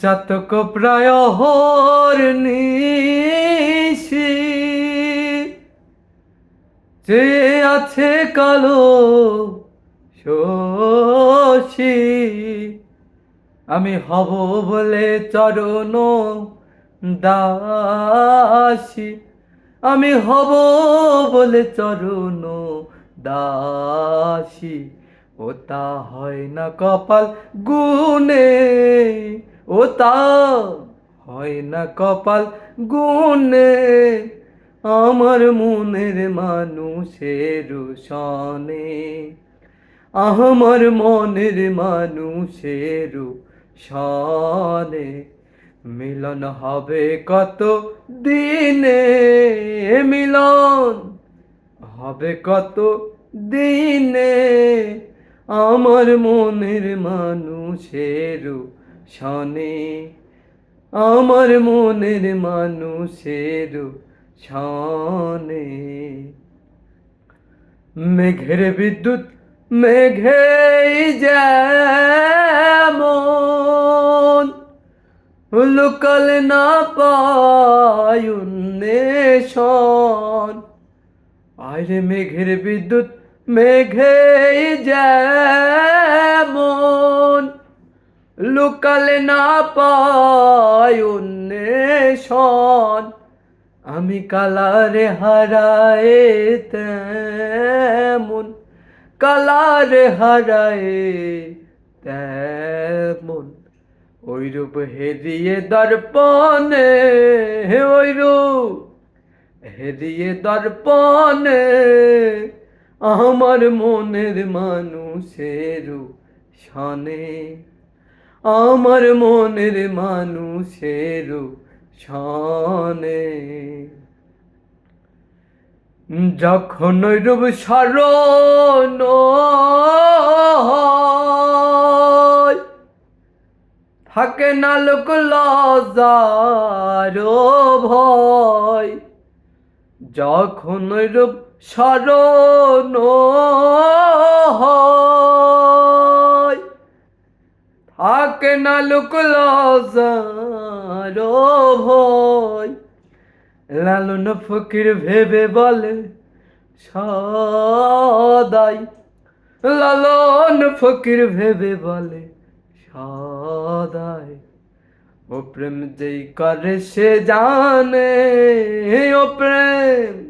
চাতক প্রায় হর নিশি, যে আছে কালো শশী। আমি হব বলে চরণ দাসী। আমি হব বলে চরণ দাসী। ও তা হয় না কপাল গুনে ও তা হয় না কপাল গুনে আমার মনের মানুষের সনে, আমার মনের মানুষের সনে। মিলন হবে কত দিনে, মিলন হবে কত দিনে। আমার মনের মানুষের সনে, আমার মনের মানুষের সনে। মেঘের বিদ্যুৎ মেঘে যেমন লুকাল না পায় পায়ুন্নেশন আরে মেঘের বিদ্যুৎ মেঘে যেমন লুকাল না পায়ুন্নেশন আমি কালারে হারায়ে তেমন, কালারে হারায়ে তেমন। ওই রূপ হেরিয়ে দর্পণে ওই রূপ হেরিয়ে দর্পণে আমার মনের মানুষের সনে আমার মনের মানুষের সনে। যখন রূপ স্মরণ হয়, থাকে না লোক লজার ভয়। যখন রূপ হয়, থাকে না লোক ভয়। লালন ফকির ভেবে বলে সদাই। লালন ফকির ভেবে বলে সদাই। ও প্রেম যেই করে সে জানে ও প্রেম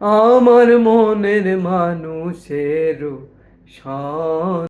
আমার মনের মানুষের সনে